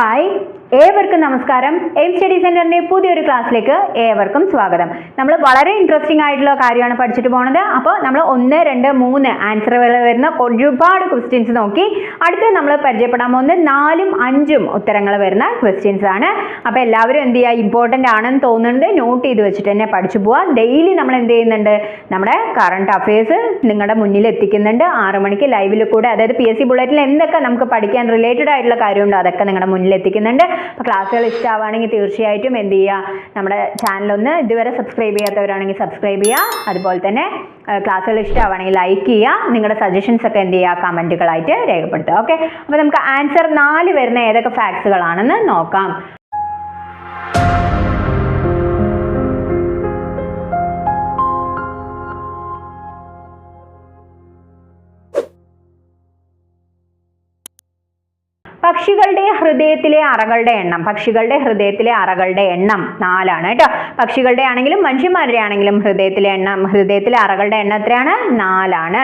Hi. ഏവർക്കും നമസ്കാരം. Aim study സെന്ററിന്റെ പുതിയൊരു ക്ലാസ്സിലേക്ക് ഏവർക്കും സ്വാഗതം. നമ്മൾ വളരെ ഇൻട്രസ്റ്റിംഗ് ആയിട്ടുള്ള കാര്യമാണ് പഠിച്ചിട്ട് പോണത്. അപ്പോൾ നമ്മൾ ഒന്ന് രണ്ട് മൂന്ന് ആൻസറുകൾ വരുന്ന ഒരുപാട് ക്വസ്റ്റ്യൻസ് നോക്കി. അടുത്ത് നമ്മൾ പരിചയപ്പെടാൻ പോകുന്നത് നാലും അഞ്ചും ഉത്തരങ്ങൾ വരുന്ന ക്വസ്റ്റ്യൻസ് ആണ്. അപ്പോൾ എല്ലാവരും എന്ത് ചെയ്യുക ഇമ്പോർട്ടന്റ് ആണെന്ന് തോന്നുന്നത് നോട്ട് ചെയ്ത് വെച്ചിട്ട് തന്നെ പഠിച്ചു പോവുക ഡെയിലി നമ്മൾ എന്ത് ചെയ്യുന്നുണ്ട്? നമ്മുടെ കറണ്ട് അഫയേഴ്സ് നിങ്ങളുടെ മുന്നിൽ എത്തിക്കുന്നുണ്ട്. ആറ് മണിക്ക് ലൈവിൽ കൂടെ. അതായത് പി എസ് സി ബുള്ളറ്റിൽ എന്തൊക്കെ നമുക്ക് പഠിക്കാൻ റിലേറ്റഡ് ആയിട്ടുള്ള കാര്യമുണ്ടോ? അതൊക്കെ നിങ്ങളുടെ മുന്നിൽ എത്തിക്കുന്നുണ്ട്. അപ്പോൾ ക്ലാസ്സുകൾ ഇഷ്ടമാവുകയാണെങ്കിൽ തീർച്ചയായിട്ടും എന്ത് ചെയ്യുക? നമ്മുടെ ചാനലൊന്ന് ഇതുവരെ സബ്സ്ക്രൈബ് ചെയ്യാത്തവരാണെങ്കിൽ സബ്സ്ക്രൈബ് ചെയ്യുക. അതുപോലെ തന്നെ ക്ലാസ്സുകൾ ഇഷ്ടമാവുകയാണെങ്കിൽ ലൈക്ക് ചെയ്യുക. നിങ്ങളുടെ സജഷൻസ് ഒക്കെ എന്ത് ചെയ്യുക? കമന്റുകളായിട്ട് രേഖപ്പെടുത്തുക. ഓക്കെ അപ്പോൾ നമുക്ക് ആൻസർ നാല് വരുന്ന ഏതൊക്കെ ഫാക്ട്സുകളാണെന്ന് നോക്കാം. പക്ഷികളുടെ ഹൃദയത്തിലെ അറകളുടെ എണ്ണം പക്ഷികളുടെ ഹൃദയത്തിലെ അറകളുടെ എണ്ണം നാലാണ് കേട്ടോ. പക്ഷികളുടെ ആണെങ്കിലും മനുഷ്യന്മാരുടെ ആണെങ്കിലും ഹൃദയത്തിലെ എണ്ണം ഹൃദയത്തിലെ അറകളുടെ എണ്ണം എത്രയാണ്? നാലാണ്.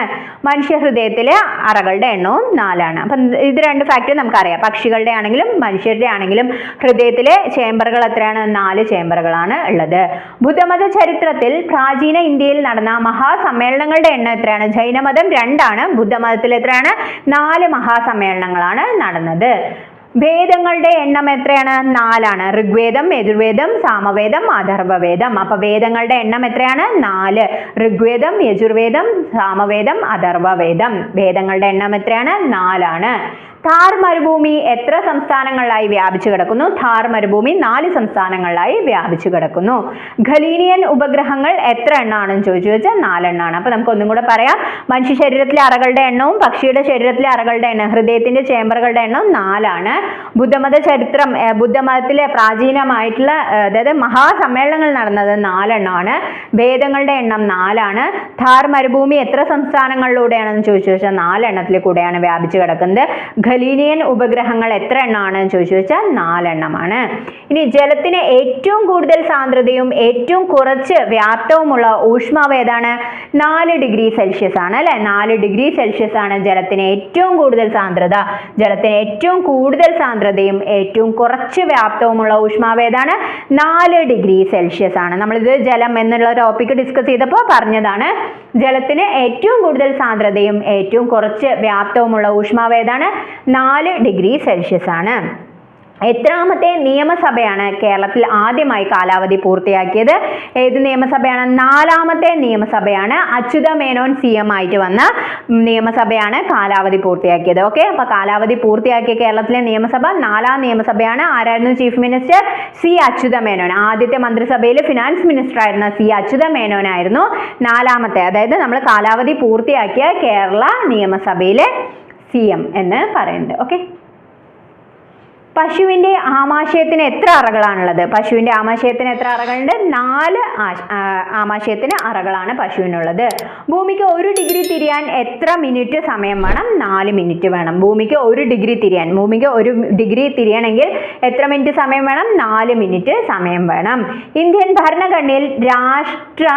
മനുഷ്യ ഹൃദയത്തിലെ അറകളുടെ എണ്ണവും നാലാണ്. അപ്പം ഇത് രണ്ട് ഫാക്ടർ നമുക്കറിയാം. പക്ഷികളുടെ ആണെങ്കിലും മനുഷ്യരുടെ ആണെങ്കിലും ഹൃദയത്തിലെ ചേംബറുകൾ എത്രയാണ്? നാല് ചേംബറുകളാണ് ഉള്ളത്. ബുദ്ധമത ചരിത്രത്തിൽ പ്രാചീന ഇന്ത്യയിൽ നടന്ന മഹാസമ്മേളനങ്ങളുടെ എണ്ണം എത്രയാണ്? ജൈനമതം രണ്ടാണ്. ബുദ്ധമതത്തിൽ എത്രയാണ്? നാല് മഹാസമ്മേളനങ്ങളാണ് നടന്നത്. വേദങ്ങളുടെ എണ്ണം എത്രയാണ്? നാലാണ്. ഋഗ്വേദം യജുർവേദം സാമവേദം അഥർവവേദം. അപ്പൊ വേദങ്ങളുടെ എണ്ണം എത്രയാണ്? നാല്. ഋഗ്വേദം യജുർവേദം സാമവേദം അഥർവവേദം. വേദങ്ങളുടെ എണ്ണം എത്രയാണ്? നാലാണ്. ഥാർ മരുഭൂമി എത്ര സംസ്ഥാനങ്ങളിലായി വ്യാപിച്ചു കിടക്കുന്നു? ഥാർ മരുഭൂമി നാല് സംസ്ഥാനങ്ങളിലായി വ്യാപിച്ചു കിടക്കുന്നു. ഖലീനിയൻ ഉപഗ്രഹങ്ങൾ എത്ര എണ്ണമാണെന്ന് ചോദിച്ചു വെച്ചാൽ നാലെണ്ണമാണ് അപ്പൊ നമുക്ക് ഒന്നും കൂടെ പറയാം. മനുഷ്യ ശരീരത്തിലെ അറകളുടെ എണ്ണവും പക്ഷിയുടെ ശരീരത്തിലെ അറകളുടെ എണ്ണം ഹൃദയത്തിന്റെ ചേമ്പറുകളുടെ എണ്ണം നാലാണ്. ബുദ്ധമത ചരിത്രം ബുദ്ധമതത്തിലെ പ്രാചീനമായിട്ടുള്ള അതായത് മഹാസമ്മേളനങ്ങൾ നടന്നത് നാലെണ്ണമാണ്. വേദങ്ങളുടെ എണ്ണം നാലാണ്. ഥാർ മരുഭൂമി എത്ര സംസ്ഥാനങ്ങളിലൂടെയാണെന്ന് ചോദിച്ചു വെച്ചാൽ നാലെണ്ണത്തിൽ കൂടെയാണ് വ്യാപിച്ചു കിടക്കുന്നത്. ഖലീനിയൻ ഉപഗ്രഹങ്ങൾ എത്ര എണ്ണമാണ് ചോദിച്ചു വെച്ചാൽ നാലെണ്ണമാണ്. ഇനി ജലത്തിന് ഏറ്റവും കൂടുതൽ സാന്ദ്രതയും ഏറ്റവും കുറച്ച് വ്യാപ്തവുമുള്ള ഊഷ്മാവ് ഏതാണ്? നാല് ഡിഗ്രി സെൽഷ്യസ് ആണ് അല്ലെ? നാല് ഡിഗ്രി സെൽഷ്യസ് ആണ് ജലത്തിന് ഏറ്റവും കൂടുതൽ സാന്ദ്രത. ജലത്തിന് ഏറ്റവും കൂടുതൽ സാന്ദ്രതയും ഏറ്റവും കുറച്ച് വ്യാപ്തവുമുള്ള ഊഷ്മാവ് ഏതാണ്? നാല് ഡിഗ്രി സെൽഷ്യസ് ആണ്. നമ്മളിത് ജലം എന്നുള്ള ടോപ്പിക് ഡിസ്കസ് ചെയ്തപ്പോൾ പറഞ്ഞതാണ്. ജലത്തിന് ഏറ്റവും കൂടുതൽ സാന്ദ്രതയും ഏറ്റവും കുറച്ച് വ്യാപ്തവുമുള്ള ഊഷ്മാവ് ഏതാണ്? നാല് ഡിഗ്രി സെൽഷ്യസ് ആണ്. എത്രാമത്തെ നിയമസഭയാണ് കേരളത്തിൽ ആദ്യമായി കാലാവധി പൂർത്തിയാക്കിയത്? ഏത് നിയമസഭയാണ്? നാലാമത്തെ നിയമസഭയാണ് അച്യുത മേനോൻ സി എം ആയിട്ട് വന്ന നിയമസഭയാണ് കാലാവധി പൂർത്തിയാക്കിയത്. ഓക്കെ? അപ്പൊ കാലാവധി പൂർത്തിയാക്കിയ കേരളത്തിലെ നിയമസഭ നാലാം നിയമസഭയാണ്. ആരായിരുന്നു chief minister? C Achutha Menon. ആദ്യത്തെ മന്ത്രിസഭയിൽ ഫിനാൻസ് മിനിസ്റ്റർ ആയിരുന്ന സി അച്യുത മേനോൻ ആയിരുന്നു നാലാമത്തെ. അതായത് നമ്മൾ കാലാവധി പൂർത്തിയാക്കിയ കേരള നിയമസഭയിലെ സി എം എന്ന് പറയുന്നത് ഓക്കെ പശുവിന്റെ ആമാശയത്തിന് എത്ര അറകളാണുള്ളത്? പശുവിന്റെ ആമാശയത്തിന് എത്ര അറകളുണ്ട്? നാല് ആമാശയത്തിന് അറകളാണ് പശുവിനുള്ളത്. ഭൂമിക്ക് ഒരു ഡിഗ്രി തിരിയാൻ എത്ര മിനിറ്റ് സമയം വേണം? നാല് മിനിറ്റ് വേണം. ഭൂമിക്ക് ഒരു ഡിഗ്രി തിരിയാൻ. ഭൂമിക്ക് ഒരു ഡിഗ്രി തിരിയണമെങ്കിൽ എത്ര മിനിറ്റ് സമയം വേണം? നാല് മിനിറ്റ് സമയം വേണം. ഇന്ത്യൻ ഭരണഘടനയിൽ രാഷ്ട്ര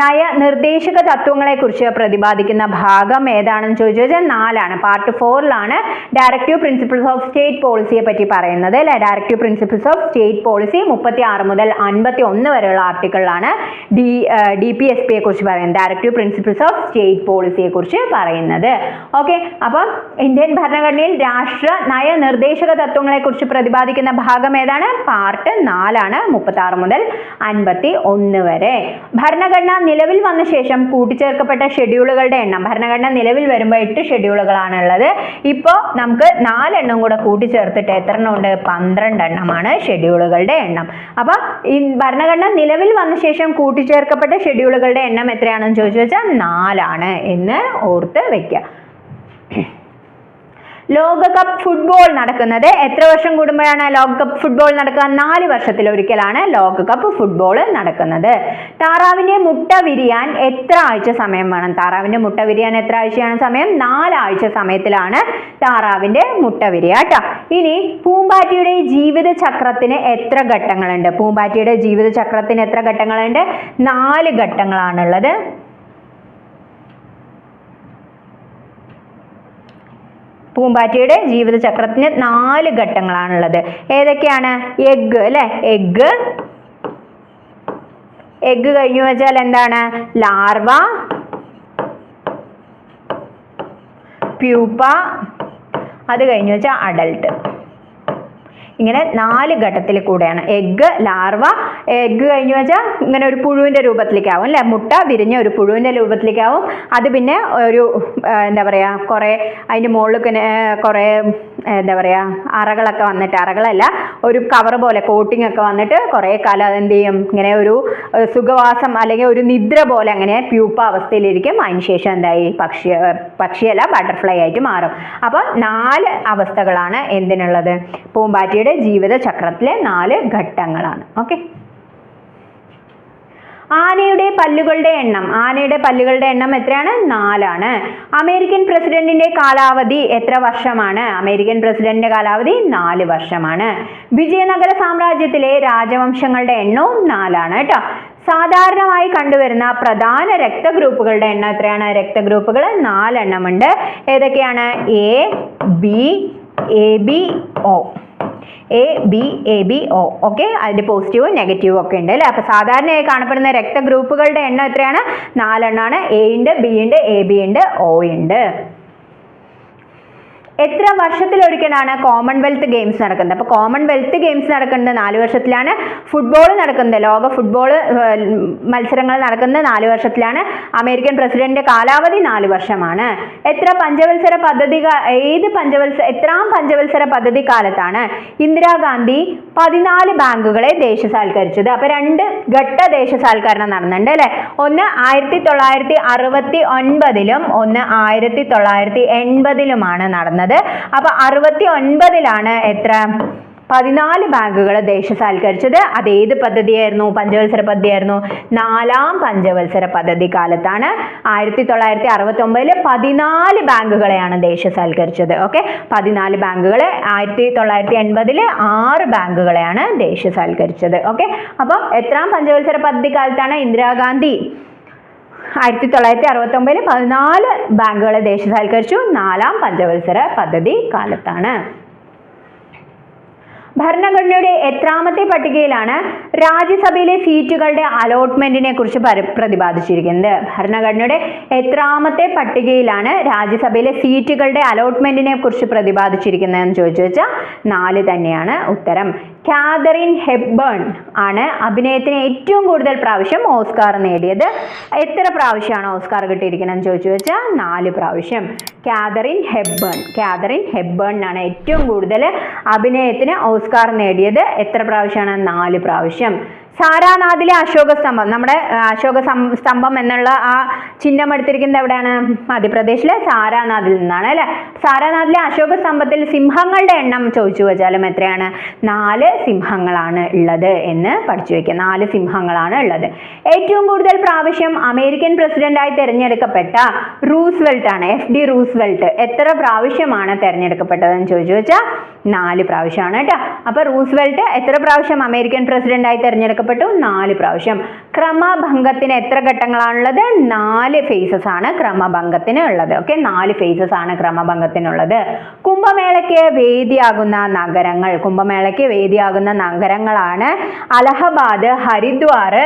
നയ നിർദ്ദേശക തത്വങ്ങളെക്കുറിച്ച് പ്രതിപാദിക്കുന്ന ഭാഗം ഏതാണെന്ന് ചോദിച്ചു വെച്ചാൽ നാലാണ്. പാർട്ട് ഫോറിലാണ്. ഡയറക്റ്റീവ് പ്രിൻസിപ്പിൾസ് ഓഫ് സ്റ്റേറ്റ് പോളിസിയെ പറ്റി പറയുന്നത് അല്ലെ? Directive principles of state policy മുപ്പത്തി ആറ് മുതൽ അൻപത്തി ഒന്ന് വരെയുള്ള ആർട്ടിക്കിളിലാണ് ഡി ഡി പി എസ് പിയെ കുറിച്ച് പറയുന്നത്. ഡയറക്റ്റീവ് പ്രിൻസിപ്പിൾസ് ഓഫ് സ്റ്റേറ്റ് പോളിസിയെ കുറിച്ച് പറയുന്നത്. ഓക്കെ അപ്പം ഇന്ത്യൻ ഭരണഘടനയിൽ രാഷ്ട്ര നയനിർദ്ദേശക തത്വങ്ങളെക്കുറിച്ച് പ്രതിപാദിക്കുന്ന ഭാഗം ഏതാണ്? പാർട്ട് നാലാണ് മുപ്പത്തി ആറ് മുതൽ അൻപത്തി ഒന്ന് വരെ. ഭരണഘടന നിലവിൽ വന്ന ശേഷം കൂട്ടിച്ചേർക്കപ്പെട്ട ഷെഡ്യൂളുകളുടെ എണ്ണം. ഭരണഘടന നിലവിൽ വരുമ്പോൾ എട്ട് ഷെഡ്യൂളുകളാണ് ഉള്ളത്. ഇപ്പോൾ നമുക്ക് നാലെണ്ണം കൂടെ കൂട്ടിച്ചേർത്തിട്ട് എത്ര എണ്ണം ഉണ്ട് പന്ത്രണ്ട് എണ്ണമാണ് ഷെഡ്യൂളുകളുടെ എണ്ണം. അപ്പോൾ ഈ ഭരണഘടന നിലവിൽ വന്ന ശേഷം കൂട്ടിച്ചേർക്കപ്പെട്ട ഷെഡ്യൂളുകളുടെ എണ്ണം എത്രയാണെന്ന് ചോദിച്ചു വെച്ചാൽ നാലാണ് എന്ന് ഓർത്ത് വെക്കുക. ലോകകപ്പ് ഫുട്ബോൾ നടക്കുന്നത് എത്ര വർഷം കൂടുമ്പോഴാണ് ലോകകപ്പ് ഫുട്ബോൾ നടക്കുക? നാല് വർഷത്തിൽ ഒരിക്കലാണ് ലോകകപ്പ് ഫുട്ബോൾ നടക്കുന്നത്. താറാവിന്റെ മുട്ട വിരിയാൻ എത്ര ആഴ്ച സമയം വേണം? താറാവിന്റെ മുട്ട വിരിയാൻ എത്ര ആഴ്ചയാണ് സമയം? നാലാഴ്ച സമയത്തിലാണ് താറാവിന്റെ മുട്ട വിരിയ കേട്ടോ. ഇനി പൂമ്പാറ്റയുടെ ജീവിത ചക്രത്തിന് എത്ര ഘട്ടങ്ങളുണ്ട്? പൂമ്പാറ്റയുടെ ജീവിത ചക്രത്തിന് എത്ര ഘട്ടങ്ങളുണ്ട്? നാല് ഘട്ടങ്ങളാണുള്ളത്. പൂമ്പാറ്റയുടെ ജീവിതചക്രത്തിന് നാല് ഘട്ടങ്ങളാണുള്ളത്. ഏതൊക്കെയാണ്? എഗ്ഗ് അല്ലെ? എഗ്ഗ് എഗ്ഗ് കഴിഞ്ഞു വെച്ചാൽ എന്താണ്? ലാർവ പ്യൂപ്പ അത് കഴിഞ്ഞു വെച്ചാൽ അഡൽട്ട് ഇങ്ങനെ നാല് ഘട്ടത്തിൽ കൂടെയാണ്. എഗ്ഗ് ലാർവ എഗ്ഗ് കഴിഞ്ഞു വെച്ചാൽ ഇങ്ങനെ ഒരു പുഴുവിന്റെ രൂപത്തിലേക്കാവും അല്ലേ? മുട്ട വിരിഞ്ഞ ഒരു പുഴുവിന്റെ രൂപത്തിലേക്കാവും. അത് പിന്നെ ഒരു എന്താ പറയുക കുറേ അതിന്റെ മുകളിൽ കുറേ എന്താ പറയുക അറകളൊക്കെ വന്നിട്ട് അറകളല്ല ഒരു കവർ പോലെ കോട്ടിംഗ് ഒക്കെ വന്നിട്ട് കുറേ കാലം അതെന്ത് ചെയ്യും ഇങ്ങനെ ഒരു സുഖവാസം അല്ലെങ്കിൽ ഒരു നിദ്ര പോലെ അങ്ങനെ പ്യൂപ്പ അവസ്ഥയിലിരിക്കും അതിനുശേഷം എന്തായി? പക്ഷി പക്ഷിയല്ല ബട്ടർഫ്ലൈ ആയിട്ട് മാറും. അപ്പോൾ നാല് അവസ്ഥകളാണ് എന്തിനുള്ളത്? പൂമ്പാറ്റയുടെ ജീവിത ചക്രത്തിലെ നാല് ഘട്ടങ്ങളാണ്. ഓക്കെ? ആനയുടെ പല്ലുകളുടെ എണ്ണം. ആനയുടെ പല്ലുകളുടെ എണ്ണം എത്രയാണ്? നാലാണ്. അമേരിക്കൻ പ്രസിഡന്റിന്റെ കാലാവധി എത്ര വർഷമാണ്? അമേരിക്കൻ പ്രസിഡന്റിന്റെ കാലാവധി നാല് വർഷമാണ്. വിജയനഗര സാമ്രാജ്യത്തിലെ രാജവംശങ്ങളുടെ എണ്ണവും നാലാണ് കേട്ടോ. സാധാരണമായി കണ്ടുവരുന്ന പ്രധാന രക്തഗ്രൂപ്പുകളുടെ എണ്ണം എത്രയാണ്? രക്തഗ്രൂപ്പുകൾ നാലെണ്ണമുണ്ട്. ഏതൊക്കെയാണ്? A B A B O. A B A B O okay അതിന്റെ പോസിറ്റീവും നെഗറ്റീവും ഒക്കെ ഉണ്ട് അല്ലേ? അപ്പോൾ സാധാരണയായി കാണപ്പെടുന്ന രക്തഗ്രൂപ്പുകളുടെ എണ്ണം എത്രയാണ്? നാലെണ്ണമാണ് എ ഉണ്ട് ബി ഉണ്ട് എ ബി ഉണ്ട് ഒ ഉണ്ട് എത്ര വർഷത്തിലൊരിക്കലാണ് കോമൺവെൽത്ത് ഗെയിംസ് നടക്കുന്നത്? അപ്പോൾ കോമൺവെൽത്ത് ഗെയിംസ് നടക്കുന്നത് നാല് വർഷത്തിലാണ്. ഫുട്ബോൾ നടക്കുന്നത് ലോക ഫുട്ബോൾ മത്സരങ്ങൾ നടക്കുന്നത് നാല് വർഷത്തിലാണ്. അമേരിക്കൻ പ്രസിഡന്റിന്റെ കാലാവധി നാല് വർഷമാണ്. എത്ര പഞ്ചവത്സര പദ്ധതി ഏത് പഞ്ചവത്സര എത്രാം പഞ്ചവത്സര പദ്ധതി കാലത്താണ് ഇന്ദിരാഗാന്ധി പതിനാല് ബാങ്കുകളെ ദേശസാൽക്കരിച്ചത്. അപ്പോൾ രണ്ട് ഘട്ട ദേശസാൽക്കരണം നടന്നിട്ടുണ്ട് അല്ലെ? ഒന്ന് ആയിരത്തി തൊള്ളായിരത്തി അറുപത്തി ഒൻപതിലും ഒന്ന് ആയിരത്തി തൊള്ളായിരത്തി എൺപതിലുമാണ് നടന്നത്. അപ്പൊ അറുപത്തി ഒൻപതിലാണ് എത്ര? പതിനാല് ബാങ്കുകൾ ദേശസാൽക്കരിച്ചത്. അത് ഏത് പദ്ധതിയായിരുന്നു? പഞ്ചവത്സര പദ്ധതിയായിരുന്നു. നാലാം പഞ്ചവത്സര പദ്ധതി കാലത്താണ്. ആയിരത്തി തൊള്ളായിരത്തി അറുപത്തി ഒമ്പതിൽ പതിനാല് ബാങ്കുകളെയാണ് ദേശസാൽക്കരിച്ചത്. ഓക്കെ? പതിനാല് ബാങ്കുകൾ ആയിരത്തി തൊള്ളായിരത്തി എൺപതിൽ ആറ് ബാങ്കുകളെയാണ് ദേശസാൽക്കരിച്ചത്. ഓക്കെ? അപ്പോൾ എത്രാം പഞ്ചവത്സര പദ്ധതി കാലത്താണ്? ഇന്ദിരാഗാന്ധി. ആയിരത്തി തൊള്ളായിരത്തി അറുപത്തി ഒമ്പതിൽ പതിനാല് ബാങ്കുകളെ ദേശസാൽക്കരിച്ചു. നാലാം പഞ്ചവത്സര പദ്ധതി കാലത്താണ്. ഭരണഘടനയുടെ എത്രാമത്തെ പട്ടികയിലാണ് രാജ്യസഭയിലെ സീറ്റുകളുടെ അലോട്ട്മെന്റിനെ കുറിച്ച് പ്രതിപാദിച്ചിരിക്കുന്നത്. ഭരണഘടനയുടെ എത്രാമത്തെ പട്ടികയിലാണ് രാജ്യസഭയിലെ സീറ്റുകളുടെ അലോട്ട്മെന്റിനെ കുറിച്ച് പ്രതിപാദിച്ചിരിക്കുന്നതെന്ന് ചോദിച്ചു വെച്ചാൽ നാല് തന്നെയാണ് ഉത്തരം. കാതറിൻ ഹെബ്ബേൺ ആണ് അഭിനയത്തിന് ഏറ്റവും കൂടുതൽ പ്രാവശ്യം ഓസ്കാർ നേടിയത്. എത്ര പ്രാവശ്യമാണ് ഓസ്കാർ കിട്ടിയിരിക്കണമെന്ന് ചോദിച്ചു വെച്ചാൽ നാല് പ്രാവശ്യം. കാതറിൻ ഹെബ്ബേൺ. കാതറിൻ ഹെബ്ബേണിനാണ് ഏറ്റവും കൂടുതൽ അഭിനയത്തിന് ഓസ്കാർ നേടിയത്. എത്ര പ്രാവശ്യമാണ്? നാല് പ്രാവശ്യം. സാരാനാഥിലെ അശോക സ്തംഭം നമ്മുടെ അശോക സ്തംഭം എന്നുള്ള ആ ചിഹ്നം എടുത്തിരിക്കുന്നത് എവിടെയാണ്? മധ്യപ്രദേശിലെ സാരാനാഥിൽ നിന്നാണ് അല്ലെ? സാരാനാഥിലെ അശോക സ്തംഭത്തിൽ സിംഹങ്ങളുടെ എണ്ണം ചോദിച്ചു വെച്ചാലും എത്രയാണ്? നാല് സിംഹങ്ങളാണ് ഉള്ളത് എന്ന് പഠിച്ചു വെക്കുക. നാല് സിംഹങ്ങളാണ് ഉള്ളത്. ഏറ്റവും കൂടുതൽ പ്രാവശ്യം അമേരിക്കൻ പ്രസിഡന്റായി തിരഞ്ഞെടുക്കപ്പെട്ട റൂസ്വെൽറ്റ് ആണ് എഫ് ഡി റൂസ്വെൽട്ട്. എത്ര പ്രാവശ്യമാണ് തിരഞ്ഞെടുക്കപ്പെട്ടതെന്ന് ചോദിച്ചു വെച്ചാൽ നാല് പ്രാവശ്യമാണ് കേട്ടോ. അപ്പോൾ റൂസ്വെൽറ്റ് എത്ര പ്രാവശ്യം അമേരിക്കൻ പ്രസിഡന്റായി തിരഞ്ഞെടുക്കപ്പെട്ടു? നാല് പ്രാവശ്യം. ക്രമഭംഗത്തിന് എത്ര ഘട്ടങ്ങളാണുള്ളത്? നാല് ഫേസസ് ആണ് ക്രമഭംഗത്തിന് ഉള്ളത്. ഓക്കെ നാല് ഫേസസ് ആണ് ക്രമഭംഗത്തിനുള്ളത്. കുംഭമേളയ്ക്ക് വേദിയാകുന്ന നഗരങ്ങൾ കുംഭമേളയ്ക്ക് വേദിയാകുന്ന നഗരങ്ങളാണ് അലഹബാദ് ഹരിദ്വാർ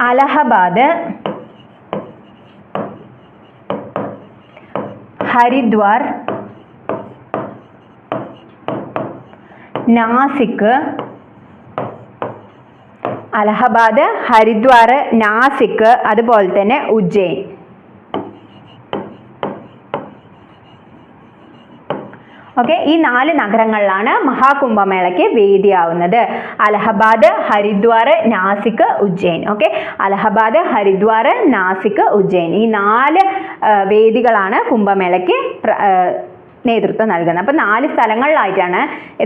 അലഹബാദ് ഹരിദ്വാർ നാസിക് അലഹബാദ് ഹരിദ്വാർ നാസിക് അതുപോലെ തന്നെ ഉജ്ജയിൻ ഓക്കെ ഈ നാല് നഗരങ്ങളിലാണ് മഹാകുംഭമേളയ്ക്ക് വേദിയാവുന്നത്. അലഹബാദ് ഹരിദ്വാർ നാസിക് ഉജ്ജയിൻ. ഓക്കെ അലഹബാദ് ഹരിദ്വാർ നാസിക് ഉജ്ജയിൻ. ഈ നാല് വേദികളാണ് കുംഭമേളയ്ക്ക് നേതൃത്വം നൽകുന്നത്. അപ്പോൾ നാല് സ്ഥലങ്ങളിലായിട്ടാണ്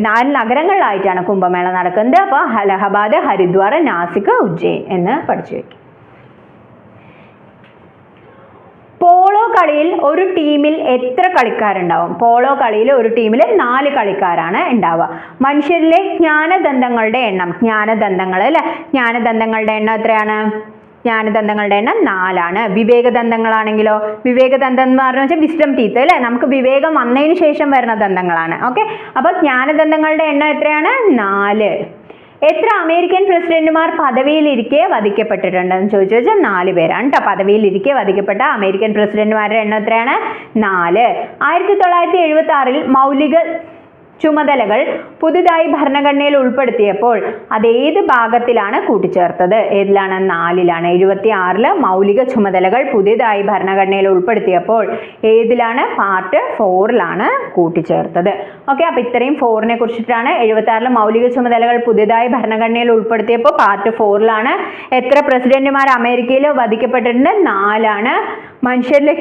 നാല് നഗരങ്ങളിലായിട്ടാണ് കുംഭമേള നടക്കുന്നത്. അപ്പോൾ അലഹബാദ് ഹരിദ്വാർ നാസിക് ഉജ്ജയിൻ എന്ന് പഠിച്ചു വെക്കും. പോളോ കളിയിൽ ഒരു ടീമിൽ എത്ര കളിക്കാരുണ്ടാവും? പോളോ കളിയിൽ ഒരു ടീമിൽ നാല് കളിക്കാരാണ് ഉണ്ടാവുക. മനുഷ്യരിലെ ജ്ഞാനദന്തങ്ങളുടെ എണ്ണം ജ്ഞാനദന്തങ്ങൾ അല്ലെ? ജ്ഞാനദന്തങ്ങളുടെ എണ്ണം എത്രയാണ്? ജ്ഞാനദന്തങ്ങളുടെ എണ്ണം നാലാണ്. വിവേകദന്തങ്ങളാണെങ്കിലോ? വിവേകദന്തം എന്ന് പറഞ്ഞു വെച്ചാൽ വിസ്ഡം ടീത്ത് അല്ലേ? നമുക്ക് വിവേകം വന്നതിന് ശേഷം വരുന്ന ദന്തങ്ങളാണ്. ഓക്കെ അപ്പോൾ ജ്ഞാനദന്തങ്ങളുടെ എണ്ണം എത്രയാണ്? നാല്. എത്ര അമേരിക്കൻ പ്രസിഡന്റുമാർ പദവിയിലിരിക്കെ വധിക്കപ്പെട്ടിട്ടുണ്ടെന്ന് ചോദിച്ചു വെച്ചാൽ നാല് പേരാണ് കേട്ടോ പദവിയിലിരിക്കെ വധിക്കപ്പെട്ട അമേരിക്കൻ പ്രസിഡന്റുമാരുടെ എണ്ണം എത്രയാണ്? നാല്. ആയിരത്തി തൊള്ളായിരത്തി എഴുപത്തി ആറിൽ മൗലിക ചുമതലകൾ പുതുതായി ഭരണഘടനയിൽ ഉൾപ്പെടുത്തിയപ്പോൾ അത് ഏത് ഭാഗത്തിലാണ് കൂട്ടിച്ചേർത്തത്? ഏതിലാണ്? നാലിലാണ്. എഴുപത്തി ആറിൽ മൗലിക ചുമതലകൾ പുതിയതായി ഭരണഘടനയിൽ ഉൾപ്പെടുത്തിയപ്പോൾ ഏതിലാണ്? പാർട്ട് ഫോറിലാണ് കൂട്ടിച്ചേർത്തത്. ഓക്കെ അപ്പോൾ ഇത്രയും ഫോറിനെ കുറിച്ചിട്ടാണ് എഴുപത്തി ആറിൽ മൗലിക ചുമതലകൾ പുതിയതായി ഭരണഘടനയിൽ ഉൾപ്പെടുത്തിയപ്പോൾ പാർട്ട് ഫോറിലാണ് എത്ര പ്രസിഡന്റുമാർ അമേരിക്കയിൽ വധിക്കപ്പെട്ടിട്ടുണ്ട്? നാലാണ്. മനുഷ്യരിലെ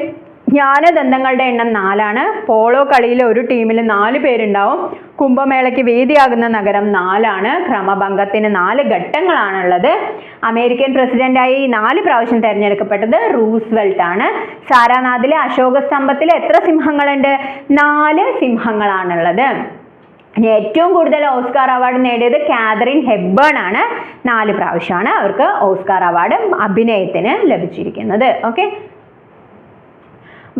ജ്ഞാനദന്തങ്ങളുടെ എണ്ണം നാലാണ്. പോളോ കളിയിൽ ഒരു ടീമിൽ നാല് പേരുണ്ടാവും. കുംഭമേളയ്ക്ക് വേദിയാകുന്ന നഗരം നാലാണ്. ക്രമഭംഗത്തിന് നാല് ഘട്ടങ്ങളാണുള്ളത്. അമേരിക്കൻ പ്രസിഡന്റായി നാല് പ്രാവശ്യം തിരഞ്ഞെടുക്കപ്പെട്ടത് റൂസ്വെൽറ്റ് ആണ്. സാരാനാഥിലെ അശോക സ്തംഭത്തിൽ എത്ര സിംഹങ്ങളുണ്ട്? നാല് സിംഹങ്ങളാണുള്ളത്. ഏറ്റവും കൂടുതൽ ഓസ്കാർ അവാർഡ് നേടിയത് കാതറിൻ ഹെബ്ബേൺ ആണ്. നാല് പ്രാവശ്യമാണ് അവർക്ക് ഓസ്കാർ അവാർഡ് അഭിനയത്തിന് ലഭിച്ചിരിക്കുന്നത്. ഓക്കെ?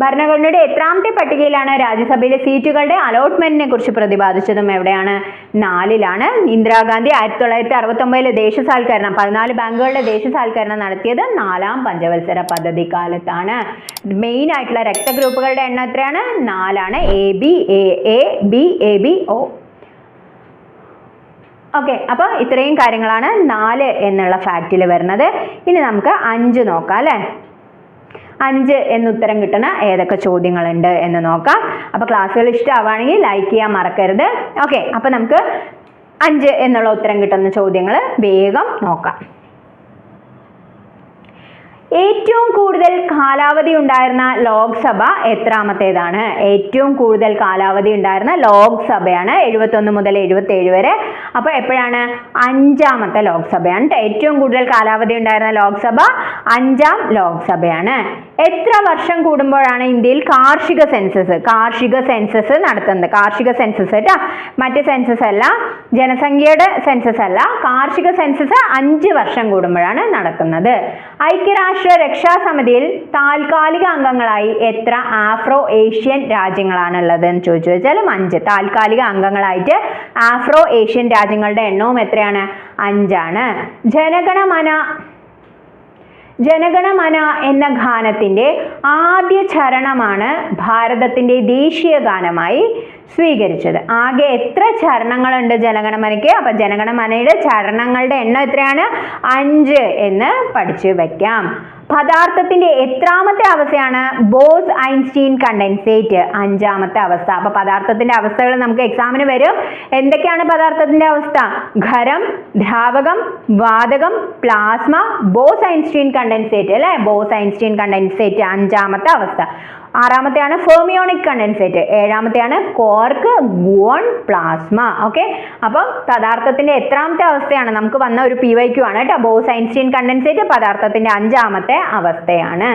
ഭരണഘടനയുടെ എത്രാമത്തെ പട്ടികയിലാണ് രാജ്യസഭയിലെ സീറ്റുകളുടെ അലോട്ട്മെന്റിനെ കുറിച്ച് പ്രതിപാദിച്ചതും എവിടെയാണ്? നാലിലാണ്. ഇന്ദിരാഗാന്ധി ആയിരത്തി തൊള്ളായിരത്തി അറുപത്തൊമ്പതിലെ ദേശസാൽക്കരണം പതിനാല് ബാങ്കുകളുടെ ദേശസാൽക്കരണം നടത്തിയത് നാലാം പഞ്ചവത്സര പദ്ധതി കാലത്താണ് മെയിൻ ആയിട്ടുള്ള രക്തഗ്രൂപ്പുകളുടെ എണ്ണം എത്രയാണ്? നാലാണ്. A B A A B A B O okay അപ്പോൾ ഇത്രയും കാര്യങ്ങളാണ് നാല് എന്നുള്ള ഫാക്റ്റിൽ വരുന്നത്. ഇനി നമുക്ക് അഞ്ച് നോക്കാം അല്ലേ? അഞ്ച് എന്ന് ഉത്തരം കിട്ടുന്ന ഏതൊക്കെ ചോദ്യങ്ങളുണ്ട് എന്ന് നോക്കാം. അപ്പോൾ ക്ലാസ്സുകൾ ഇഷ്ടമാവുകയാണെങ്കിൽ ലൈക്ക് ചെയ്യാൻ മറക്കരുത്. ഓക്കെ അപ്പോൾ നമുക്ക് അഞ്ച് എന്നുള്ള ഉത്തരം കിട്ടുന്ന ചോദ്യങ്ങൾ വേഗം നോക്കാം. ഏറ്റവും കൂടുതൽ കാലാവധി ഉണ്ടായിരുന്ന ലോക്സഭ എത്രാമത്തേതാണ്? ഏറ്റവും കൂടുതൽ കാലാവധി ഉണ്ടായിരുന്ന ലോക്സഭയാണ് എഴുപത്തൊന്ന് മുതൽ എഴുപത്തേഴ് വരെ. അപ്പോൾ എപ്പോഴാണ്? അഞ്ചാമത്തെ ലോക്സഭയാണ് ഏറ്റവും കൂടുതൽ കാലാവധി ഉണ്ടായിരുന്ന ലോക്സഭ അഞ്ചാം ലോക്സഭയാണ്. എത്ര വർഷം കൂടുമ്പോഴാണ് ഇന്ത്യയിൽ കാർഷിക സെൻസസ് കാർഷിക സെൻസസ് നടത്തുന്നത്? കാർഷിക സെൻസസ് കേട്ടോ മറ്റ് സെൻസസ് അല്ല ജനസംഖ്യയുടെ സെൻസസ് അല്ല കാർഷിക സെൻസസ് അഞ്ച് വർഷം കൂടുമ്പോഴാണ് നടക്കുന്നത്. ഐക്യരാഷ്ട്ര രക്ഷാ സമിതിയിൽ താൽക്കാലിക അംഗങ്ങളായി എത്ര ആഫ്രോ ഏഷ്യൻ രാജ്യങ്ങളാണ് ഉള്ളത് എന്ന് ചോദിച്ചു വെച്ചാൽ അഞ്ച്. താൽക്കാലിക അംഗങ്ങളായിട്ട് ആഫ്രോ ഏഷ്യൻ രാജ്യങ്ങളുടെ എണ്ണവും എത്രയാണ്? അഞ്ചാണ്. ജനഗണമന ജനഗണമന എന്ന ഗാനത്തിന്റെ ആദ്യ ചരണമാണ് ഭാരതത്തിന്റെ ദേശീയ ഗാനമായി സ്വീകരിച്ചത്. ആകെ എത്ര ചരണങ്ങളുണ്ട് ജനഗണമനയ്ക്ക്? അപ്പൊ ജനഗണമനയുടെ ചരണങ്ങളുടെ എണ്ണം എത്രയാണ്? അഞ്ച് എന്ന് പഠിച്ചു വെക്കാം. പദാർത്ഥത്തിന്റെ എത്രാമത്തെ അവസ്ഥയാണ് ബോസ് ഐൻസ്റ്റീൻ കണ്ടൻസേറ്റ് അഞ്ചാമത്തെ അവസ്ഥ. അപ്പൊ പദാർത്ഥത്തിന്റെ അവസ്ഥകൾ നമുക്ക് എക്സാമിന് വരും. എന്തൊക്കെയാണ് പദാർത്ഥത്തിന്റെ അവസ്ഥ? ഖരം ദ്രാവകം വാതകം പ്ലാസ്മ ബോസ് ഐൻസ്റ്റീൻ കണ്ടൻസേറ്റ് അല്ലെ? ബോസ് ഐൻസ്റ്റീൻ കണ്ടൻസേറ്റ് അഞ്ചാമത്തെ അവസ്ഥ. ആറാമത്തെയാണ് ഫെർമിയോണിക് കണ്ടൻസേറ്റ് ഏഴാമത്തെയാണ് കോർക്ക് ഗുവൺ പ്ലാസ്മ ഓക്കെ അപ്പം പദാർത്ഥത്തിന്റെ എത്രാമത്തെ അവസ്ഥയാണ്? നമുക്ക് വന്ന ഒരു പി വൈ ക്യു ആണ് കേട്ടോ. ബോസ് ഐൻസ്റ്റീൻ കണ്ടൻസേറ്റ് പദാർത്ഥത്തിന്റെ അഞ്ചാമത്തെ അവസ്ഥയാണ്.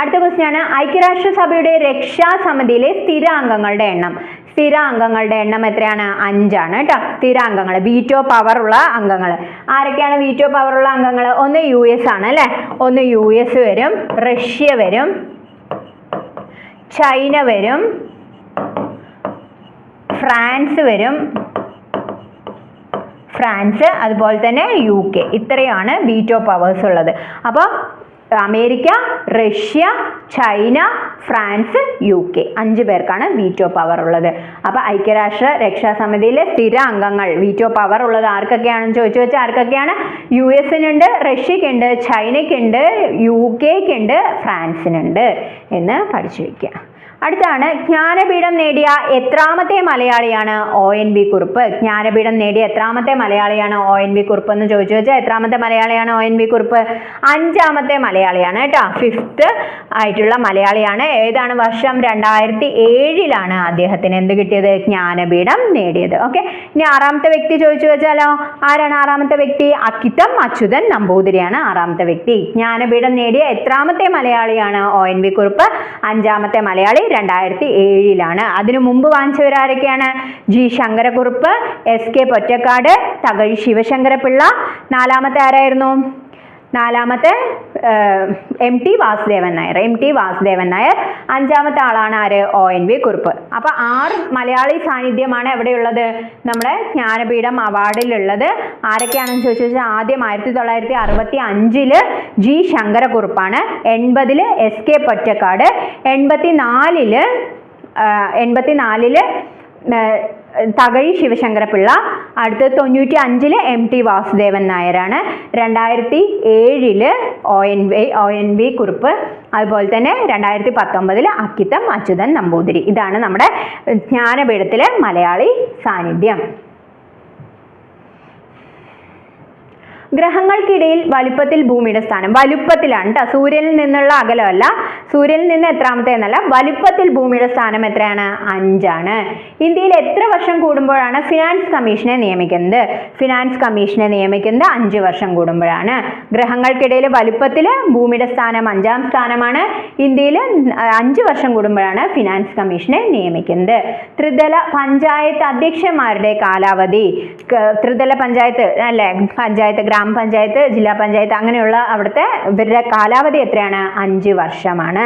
അടുത്ത ക്വസ്റ്റ്യൻ ആണ്. ഐക്യരാഷ്ട്രസഭയുടെ രക്ഷാസമിതിയിലെ സ്ഥിരാംഗങ്ങളുടെ എണ്ണം. സ്ഥിരാംഗങ്ങളുടെ എണ്ണം എത്രയാണ്? അഞ്ചാണ് കേട്ടോ. സ്ഥിരാംഗങ്ങൾ വീറ്റോ പവർ ഉള്ള അംഗങ്ങൾ. ആരൊക്കെയാണ് വീറ്റോ പവർ ഉള്ള അംഗങ്ങൾ? ഒന്ന് യു എസ് ആണ് അല്ലേ? ഒന്ന് യു എസ് വരും റഷ്യ വരും ചൈന വരും ഫ്രാൻസ് വരും ഫ്രാൻസ് അതുപോലെ തന്നെ യു കെ ഇത്രയാണ് വീറ്റോ പവേഴ്സ് ഉള്ളത്. അപ്പോൾ America Russia China France U K. അഞ്ച് പേർക്കാണ് വീറ്റോ പവർ ഉള്ളത്. അപ്പോൾ ഐക്യരാഷ്ട്ര രക്ഷാസമിതിയിലെ സ്ഥിര അംഗങ്ങൾ വീറ്റോ പവർ ഉള്ളത് ആർക്കൊക്കെയാണെന്ന് ചോദിച്ചു വെച്ചാൽ ആർക്കൊക്കെയാണ്? യു എസിനുണ്ട് റഷ്യക്കുണ്ട് ചൈനയ്ക്കുണ്ട് യു കെക്കുണ്ട് ഫ്രാൻസിനുണ്ട് എന്ന് പഠിച്ചു വയ്ക്കുക അടുത്താണ് ജ്ഞാനപീഠം നേടിയ എത്രാമത്തെ മലയാളിയാണ് ഒ എൻ വി കുറുപ്പ്. ജ്ഞാനപീഠം നേടിയ എത്രാമത്തെ മലയാളിയാണ് ഒ എൻ വി കുറുപ്പ് എന്ന് ചോദിച്ചു വെച്ചാൽ എത്രാമത്തെ മലയാളിയാണ് ഒ എൻ വി കുറുപ്പ്? അഞ്ചാമത്തെ മലയാളിയാണ് കേട്ടോ. ഫിഫ്ത്ത് ആയിട്ടുള്ള മലയാളിയാണ്. ഏതാണ് വർഷം? രണ്ടായിരത്തി ഏഴിലാണ് അദ്ദേഹത്തിന് എന്ത് കിട്ടിയത്? ജ്ഞാനപീഠം നേടിയത്. ഓക്കെ ഇനി ആറാമത്തെ വ്യക്തി ചോദിച്ചു വെച്ചാലോ? ആരാണ് ആറാമത്തെ വ്യക്തി? അക്കിത്തം അച്യുതൻ നമ്പൂതിരിയാണ് ആറാമത്തെ വ്യക്തി. ജ്ഞാനപീഠം നേടിയ എത്രാമത്തെ മലയാളിയാണ് ഒ എൻ വി കുറുപ്പ്? അഞ്ചാമത്തെ മലയാളി രണ്ടായിരത്തി ഏഴിലാണ് അതിനു മുമ്പ് വാങ്ങിച്ചവരാരൊക്കെയാണ്? G Sankara Kurup S K Pottekkatt Thakazhi Sivasankara Pillai നാലാമത്തെ ആരായിരുന്നു? നാലാമത്തെ M T Vasudevan Nair. M T Vasudevan Nair അഞ്ചാമത്തെ ആളാണ് ആര്? O N V Kurup. അപ്പൊ ആറ് മലയാളി സാന്നിധ്യമാണ് എവിടെയുള്ളത്? നമ്മുടെ ജ്ഞാനപീഠം അവാർഡിലുള്ളത്. ആരൊക്കെയാണെന്ന് ചോദിച്ചു വെച്ചാൽ ആദ്യം ആയിരത്തി തൊള്ളായിരത്തി അറുപത്തി അഞ്ചിൽ ജി ശങ്കരക്കുറുപ്പാണ് എൺപതിൽ എസ് കെ പൊറ്റക്കാട്. എൺപത്തി നാലിൽ എൺപത്തി നാലിൽ തകഴി ശിവശങ്കരപിള്ള അടുത്ത് തൊണ്ണൂറ്റി അഞ്ചിൽ എം ടി വാസുദേവൻ നായരാണ്. രണ്ടായിരത്തി ഏഴിൽ O N V O N V Kurup അതുപോലെ തന്നെ രണ്ടായിരത്തി പത്തൊമ്പതിൽ അക്കിത്തം അച്യുതൻ നമ്പൂതിരി. ഇതാണ് നമ്മുടെ ജ്ഞാനപീഠത്തിലെ മലയാളി സാന്നിധ്യം. ഗ്രഹങ്ങൾക്കിടയിൽ വലുപ്പത്തിൽ ഭൂമിയുടെ സ്ഥാനം. വലുപ്പത്തിലാണ് കേട്ടോ സൂര്യനിൽ നിന്നുള്ള അകലമല്ല. സൂര്യനിൽ നിന്ന് എത്രാമത്തെ എന്നല്ല. വലുപ്പത്തിൽ ഭൂമിയുടെ സ്ഥാനം എത്രയാണ്? അഞ്ചാണ്. ഇന്ത്യയിൽ എത്ര വർഷം കൂടുമ്പോഴാണ് ഫിനാൻസ് കമ്മീഷനെ നിയമിക്കുന്നത്? ഫിനാൻസ് കമ്മീഷനെ നിയമിക്കുന്നത് അഞ്ച് വർഷം കൂടുമ്പോഴാണ്. ഗ്രഹങ്ങൾക്കിടയിൽ വലുപ്പത്തിൽ ഭൂമിയുടെ സ്ഥാനം അഞ്ചാം സ്ഥാനമാണ്. ഇന്ത്യയിൽ അഞ്ച് വർഷം കൂടുമ്പോഴാണ് ഫിനാൻസ് കമ്മീഷനെ നിയമിക്കുന്നത്. ത്രിതല പഞ്ചായത്ത് അധ്യക്ഷന്മാരുടെ കാലാവധി. ത്രിതല പഞ്ചായത്ത് അല്ലേ? പഞ്ചായത്ത് ഗ്രാമപഞ്ചായത്ത് ജില്ലാ പഞ്ചായത്ത് അങ്ങനെയുള്ള അവിടുത്തെ ഇവരുടെ കാലാവധി എത്രയാണ്? അഞ്ച് വർഷമാണ്.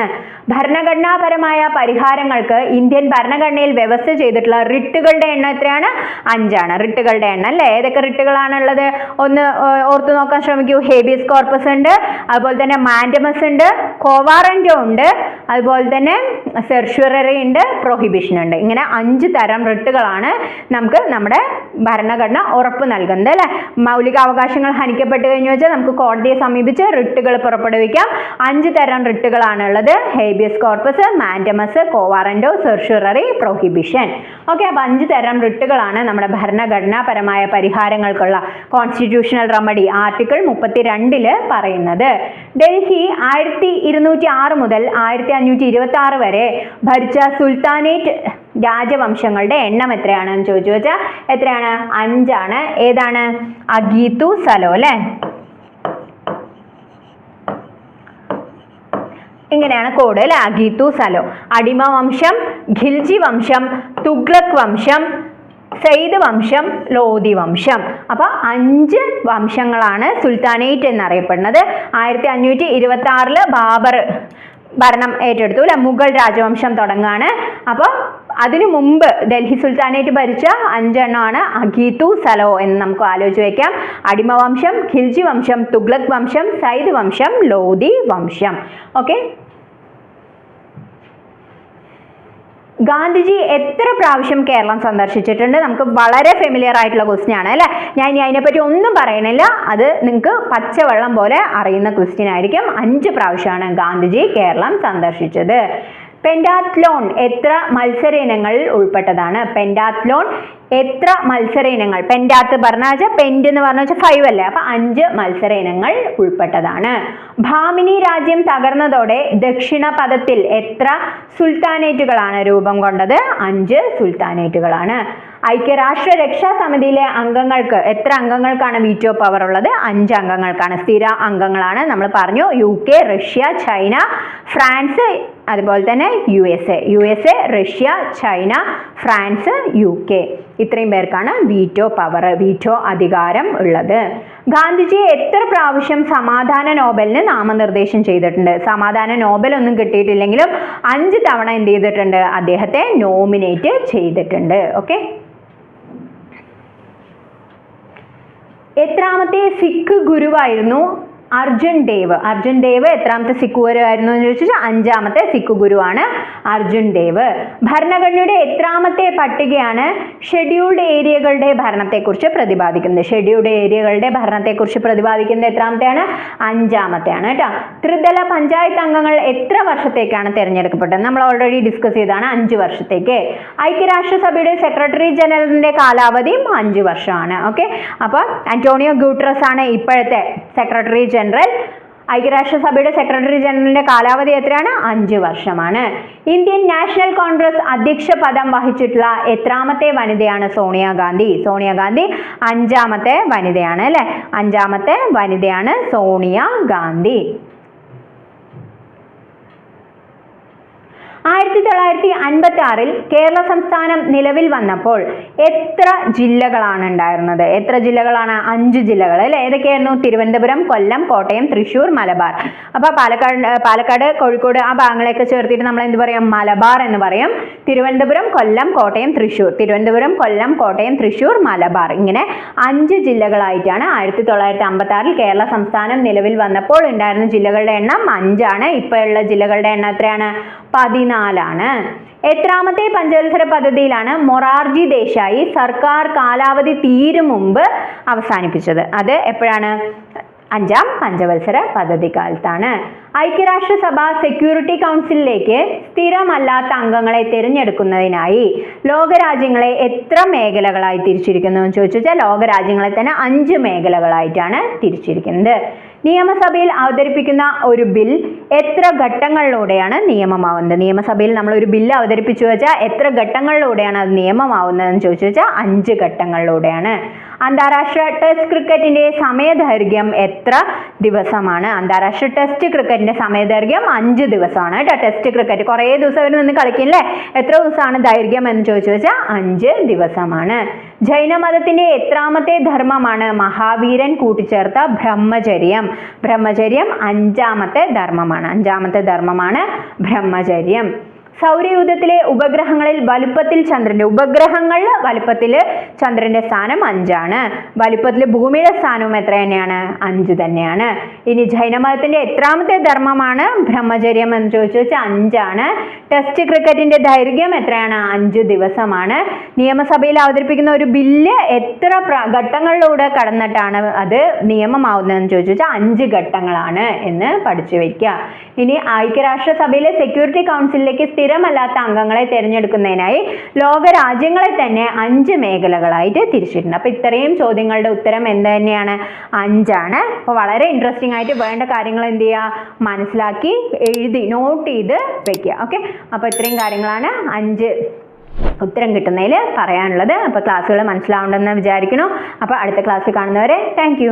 ഭരണഘടനാപരമായ പരിഹാരങ്ങൾക്ക് ഇന്ത്യൻ ഭരണഘടനയിൽ വ്യവസ്ഥ ചെയ്തിട്ടുള്ള റിട്ടുകളുടെ എണ്ണം എത്രയാണ്? അഞ്ചാണ്. റിട്ടുകളുടെ എണ്ണം അല്ലേ? ഏതൊക്കെ റിട്ടുകളാണ് ഉള്ളത് ഒന്ന് ഓർത്തു നോക്കാൻ ശ്രമിക്കൂ. ഹേബിയസ് കോർപ്പസ് ഉണ്ട് അതുപോലെ തന്നെ മാൻഡമസ് ഉണ്ട് കോവാറന്റോ ഉണ്ട് അതുപോലെ തന്നെ സെർഷ്വററി ഉണ്ട് പ്രൊഹിബിഷൻ ഉണ്ട്. ഇങ്ങനെ അഞ്ച് തരം റിട്ടുകളാണ് നമുക്ക് നമ്മുടെ ഭരണഘടന ഉറപ്പ് നൽകുന്നത് അല്ലേ? മൗലികാവകാശങ്ങൾ ഹനിക്കപ്പെട്ട് കഴിഞ്ഞു വെച്ചാൽ നമുക്ക് കോടതിയെ സമീപിച്ച് റിട്ടുകൾ പുറപ്പെടുവിക്കാം. അഞ്ച് തരം റിട്ടുകളാണ് ഉള്ളത്. Habeas corpus mandamus quo warranto certiorari prohibition. Okay അപ്പോൾ അഞ്ച് തരം റിട്ടുകളാണ് നമ്മുടെ ഭരണഘടനാപരമായ പരിഹാരങ്ങൾക്കുള്ള കോൺസ്റ്റിറ്റ്യൂഷണൽ റെമഡി ആർട്ടിക്കിൾ മുപ്പത്തിരണ്ടിൽ പറയുന്നത്. ഡൽഹി ആയിരത്തി ഇരുന്നൂറ്റി ആറ് മുതൽ ആയിരത്തി അഞ്ഞൂറ്റി ഇരുപത്തി ആറ് വരെ ഭരിച്ച സുൽത്താനേറ്റ് രാജവംശങ്ങളുടെ എണ്ണം എത്രയാണെന്ന് ചോദിച്ചു. വെച്ചാൽ എത്രയാണ്? അഞ്ചാണ്. ഏതാണ്? അഗീതു സലോ അല്ലേ? ഇങ്ങനെയാണ് കോഡ് അല്ലെ? അഗീതു സലോ. അടിമ വംശം ഖിൽജി വംശം തുഗ്ലക് വംശം സെയ്ദ് വംശം ലോധി വംശം. അപ്പോൾ അഞ്ച് വംശങ്ങളാണ് സുൽത്താനേറ്റ് എന്നറിയപ്പെടുന്നത്. ആയിരത്തി അഞ്ഞൂറ്റി ഇരുപത്തി ആറിൽ ബാബർ ഭരണം ഏറ്റെടുത്തു അല്ലെ? മുഗൾ രാജവംശം തുടങ്ങാണ്. അപ്പോൾ അതിനു മുമ്പ് ഡൽഹി സുൽത്താനായിട്ട് ഭരിച്ച അഞ്ചെണ്ണമാണ് അഗീതു സലോ എന്ന് നമുക്ക് ആലോചിച്ച് വയ്ക്കാം അടിമ വംശം ഖിൽജി വംശം തുഗ്ലക് വംശം സൈദ് വംശം ലോധി വംശം. ഓക്കെ? ഗാന്ധിജി എത്ര പ്രാവശ്യം കേരളം സന്ദർശിച്ചിട്ടുണ്ട്? നമുക്ക് വളരെ ഫെമിലിയർ ആയിട്ടുള്ള ക്വസ്റ്റ്യൻ ആണ് അല്ലേ? ഞാൻ ഇനി അതിനെപ്പറ്റി ഒന്നും പറയണില്ല. അത് നിങ്ങൾക്ക് പച്ചവെള്ളം പോലെ അറിയുന്ന ക്വസ്റ്റ്യൻ ആയിരിക്കും. അഞ്ച് പ്രാവശ്യമാണ് ഗാന്ധിജി കേരളം സന്ദർശിച്ചത്. പെൻഡാത്ലോൺ എത്ര മത്സര ഇനങ്ങളിൽ ഉൾപ്പെട്ടതാണ്? പെൻഡാത്ലോൺ എത്ര മത്സര ഇനങ്ങൾ പെൻഡാത്ത് പറഞ്ഞ വെച്ചാൽ പെൻഡ് എന്ന് പറഞ്ഞ വെച്ചാൽ ഫൈവ് അല്ലേ? അപ്പൊ അഞ്ച് മത്സര ഇനങ്ങൾ ഉൾപ്പെട്ടതാണ്. ഭാമിനി രാജ്യം തകർന്നതോടെ ദക്ഷിണ പദത്തിൽ എത്ര സുൽത്താനേറ്റുകളാണ് രൂപം കൊണ്ടത്? അഞ്ച് സുൽത്താനേറ്റുകളാണ്. ഐക്യരാഷ്ട്ര രക്ഷാ സമിതിയിലെ അംഗങ്ങൾക്ക് എത്ര അംഗങ്ങൾക്കാണ് വീറ്റോ പവർ ഉള്ളത്? അഞ്ച് അംഗങ്ങൾക്കാണ്. സ്ഥിര അംഗങ്ങളാണ്. നമ്മൾ പറഞ്ഞു U K Russia China France അതുപോലെ തന്നെ U S A U S A Russia China France U K ഇത്രയും പേർക്കാണ് വീറ്റോ പവർ വീറ്റോ അധികാരം ഉള്ളത്. ഗാന്ധിജിയെ എത്ര പ്രാവശ്യം സമാധാന നോബലിന് നാമനിർദ്ദേശം ചെയ്തിട്ടുണ്ട്? സമാധാന നോബൽ ഒന്നും കിട്ടിയിട്ടില്ലെങ്കിലും അഞ്ച് തവണ എന്ത് ചെയ്തിട്ടുണ്ട്? അദ്ദേഹത്തെ നോമിനേറ്റ് ചെയ്തിട്ടുണ്ട്. ഓക്കെ എത്രാമത്തെ സിഖ് ഗുരുവായിരുന്നു? അർജുൻ ദേവ്. അർജുൻ ദേവ് എത്രാമത്തെ സിഖ് ഗുരുവായിരുന്നു എന്ന് ചോദിച്ചാൽ അഞ്ചാമത്തെ സിഖ് ഗുരുവാണ് അർജുൻ ദേവ്. ഭരണഘടനയുടെ എത്രാമത്തെ പട്ടികയാണ് ഷെഡ്യൂൾഡ് ഏരിയകളുടെ ഭരണത്തെക്കുറിച്ച് പ്രതിപാദിക്കുന്നത്. ഷെഡ്യൂൾഡ് ഏരിയകളുടെ ഭരണത്തെക്കുറിച്ച് പ്രതിപാദിക്കുന്നത് എത്രാമത്തെയാണ്? അഞ്ചാമത്തെയാണ് കേട്ടോ. ത്രിതല പഞ്ചായത്ത് അംഗങ്ങൾ എത്ര വർഷത്തേക്കാണ് തിരഞ്ഞെടുക്കപ്പെട്ടത്? നമ്മൾ ഓൾറെഡി ഡിസ്കസ് ചെയ്താണ് അഞ്ച് വർഷത്തേക്ക്. ഐക്യരാഷ്ട്രസഭയുടെ സെക്രട്ടറി ജനറലിന്റെ കാലാവധിയും അഞ്ച് വർഷമാണ്. ഓക്കെ അപ്പോൾ അന്റോണിയോ ഗ്യൂട്രസ് ആണ് ഇപ്പോഴത്തെ സെക്രട്ടറി ജനറൽ ഐക്യരാഷ്ട്രസഭയുടെ സെക്രട്ടറി ജനറലിന്റെ കാലാവധി എത്രയാണ്? അഞ്ച് വർഷമാണ്. ഇന്ത്യൻ നാഷണൽ കോൺഗ്രസ് അധ്യക്ഷ പദം വഹിച്ചിട്ടുള്ള എത്രാമത്തെ വനിതയാണ് സോണിയാഗാന്ധി സോണിയാഗാന്ധി അഞ്ചാമത്തെ വനിതയാണ് അല്ലെ? അഞ്ചാമത്തെ വനിതയാണ് സോണിയ ഗാന്ധി. ആയിരത്തി തൊള്ളായിരത്തി അൻപത്തി ആറിൽ കേരള സംസ്ഥാനം നിലവിൽ വന്നപ്പോൾ എത്ര ജില്ലകളാണ് ഉണ്ടായിരുന്നത്? എത്ര ജില്ലകളാണ്? അഞ്ച് ജില്ലകൾ അല്ലെ? ഏതൊക്കെയായിരുന്നു? തിരുവനന്തപുരം കൊല്ലം കോട്ടയം തൃശ്ശൂർ മലബാർ. അപ്പൊ പാലക്കാട് പാലക്കാട് കോഴിക്കോട് ആ ഭാഗങ്ങളെയൊക്കെ ചേർത്തിട്ട് നമ്മൾ എന്ത് പറയും? മലബാർ എന്ന് പറയും. തിരുവനന്തപുരം കൊല്ലം കോട്ടയം തൃശ്ശൂർ. തിരുവനന്തപുരം കൊല്ലം കോട്ടയം തൃശ്ശൂർ മലബാർ. ഇങ്ങനെ അഞ്ച് ജില്ലകളായിട്ടാണ് ആയിരത്തി തൊള്ളായിരത്തി അമ്പത്തി ആറിൽ കേരള സംസ്ഥാനം നിലവിൽ വന്നപ്പോൾ ഉണ്ടായിരുന്ന ജില്ലകളുടെ എണ്ണം അഞ്ചാണ്. ഇപ്പോഴുള്ള ജില്ലകളുടെ എണ്ണം എത്രയാണ്? പതിനാലാണ്. എത്രാമത്തെ പഞ്ചവത്സര പദ്ധതിയിലാണ് മൊറാർജി ദേശായി സർക്കാർ കാലാവധി തീരും മുമ്പ് അവസാനിപ്പിച്ചത്. അത് എപ്പോഴാണ്? അഞ്ചാം പഞ്ചവത്സര പദ്ധതി കാലത്താണ് ഐക്യരാഷ്ട്രസഭ സെക്യൂരിറ്റി കൗൺസിലിലേക്ക് സ്ഥിരമല്ലാത്ത അംഗങ്ങളെ തിരഞ്ഞെടുക്കുന്നതിനായി ലോകരാജ്യങ്ങളെ എത്ര മേഖലകളായി തിരിച്ചിരിക്കുന്നു എന്ന് ചോദിച്ചു വെച്ചാൽ ലോകരാജ്യങ്ങളെ തന്നെ അഞ്ച് മേഖലകളായിട്ടാണ് തിരിച്ചിരിക്കുന്നത്. നിയമസഭയിൽ അവതരിപ്പിക്കുന്ന ഒരു ബിൽ എത്ര ഘട്ടങ്ങളിലൂടെയാണ് നിയമമാവുന്നത്? നിയമസഭയിൽ നമ്മൾ ഒരു ബില്ല് അവതരിപ്പിച്ചു വെച്ചാൽ എത്ര ഘട്ടങ്ങളിലൂടെയാണ് അത് നിയമമാവുന്നതെന്ന് ചോദിച്ചു വെച്ചാൽ അഞ്ച് ഘട്ടങ്ങളിലൂടെയാണ്. അന്താരാഷ്ട്ര ടെസ്റ്റ് ക്രിക്കറ്റിന്റെ സമയദൈർഘ്യം എത്ര ദിവസമാണ്? അന്താരാഷ്ട്ര ടെസ്റ്റ് ക്രിക്കറ്റിന്റെ സമയദൈർഘ്യം അഞ്ച് ദിവസമാണ് കേട്ടോ. ടെസ്റ്റ് ക്രിക്കറ്റ് കുറേ ദിവസം അവർ നിന്ന് കളിക്കില്ലേ? എത്ര ദിവസമാണ് ദൈർഘ്യം എന്ന് ചോദിച്ചു വെച്ചാൽ അഞ്ച് ദിവസമാണ്. ജൈനമതത്തിന്റെ എത്രാമത്തെ ധർമ്മമാണ് മഹാവീരൻ കൂട്ടിച്ചേർത്ത ബ്രഹ്മചര്യം. ബ്രഹ്മചര്യം അഞ്ചാമത്തെ ധർമ്മമാണ്. അഞ്ചാമത്തെ ധർമ്മമാണ് ബ്രഹ്മചര്യം. സൗരയൂഥത്തിലെ ഉപഗ്രഹങ്ങളിൽ വലുപ്പത്തിൽ ചന്ദ്രന്റെ ഉപഗ്രഹങ്ങൾ വലുപ്പത്തിൽ ചന്ദ്രന്റെ സ്ഥാനം അഞ്ചാണ്. വലുപ്പത്തിൽ ഭൂമിയുടെ സ്ഥാനവും എത്ര തന്നെയാണ്? അഞ്ച് തന്നെയാണ്. ഇനി ജൈനമതത്തിന്റെ എത്രാമത്തെ ധർമ്മമാണ്? ബ്രഹ്മചര്യം എന്ന് ചോദിച്ചു വെച്ചാൽ അഞ്ചാണ്. ടെസ്റ്റ് ക്രിക്കറ്റിന്റെ ദൈർഘ്യം എത്രയാണ്? അഞ്ച് ദിവസമാണ്. നിയമസഭയിൽ അവതരിപ്പിക്കുന്ന ഒരു ബില്ല് എത്ര ഘട്ടങ്ങളിലൂടെ കടന്നിട്ടാണ് അത് നിയമമാവുന്നതെന്ന് ചോദിച്ചു വെച്ചാൽ അഞ്ച് ഘട്ടങ്ങളാണ് എന്ന് പഠിച്ചു വയ്ക്കുക ഇനി ഐക്യരാഷ്ട്രസഭയിലെ സെക്യൂരിറ്റി കൗൺസിലിലേക്ക് സ്ഥിരമല്ലാത്ത അംഗങ്ങളെ തിരഞ്ഞെടുക്കുന്നതിനായി ലോകരാജ്യങ്ങളെ തന്നെ അഞ്ച് മേഖലകളായിട്ട് തിരിച്ചിട്ടുണ്ട്. അപ്പോൾ ഇത്രയും ചോദ്യങ്ങളുടെ ഉത്തരം എന്ത് തന്നെയാണ്? അഞ്ചാണ്. അപ്പോൾ വളരെ ഇൻട്രസ്റ്റിംഗ് ആയിട്ട് വേണ്ട കാര്യങ്ങൾ എന്ത് ചെയ്യുക? മനസ്സിലാക്കി എഴുതി നോട്ട് ചെയ്ത് വെക്കുക. ഓക്കെ അപ്പോൾ ഇത്രയും കാര്യങ്ങളാണ് അഞ്ച് ഉത്തരം കിട്ടുന്നതിൽ പറയാനുള്ളത്. അപ്പോൾ ക്ലാസ്സുകൾ മനസ്സിലാവുണ്ടെന്ന് വിചാരിക്കുന്നു. അപ്പോൾ അടുത്ത ക്ലാസ്സിൽ കാണുന്നവരെ താങ്ക്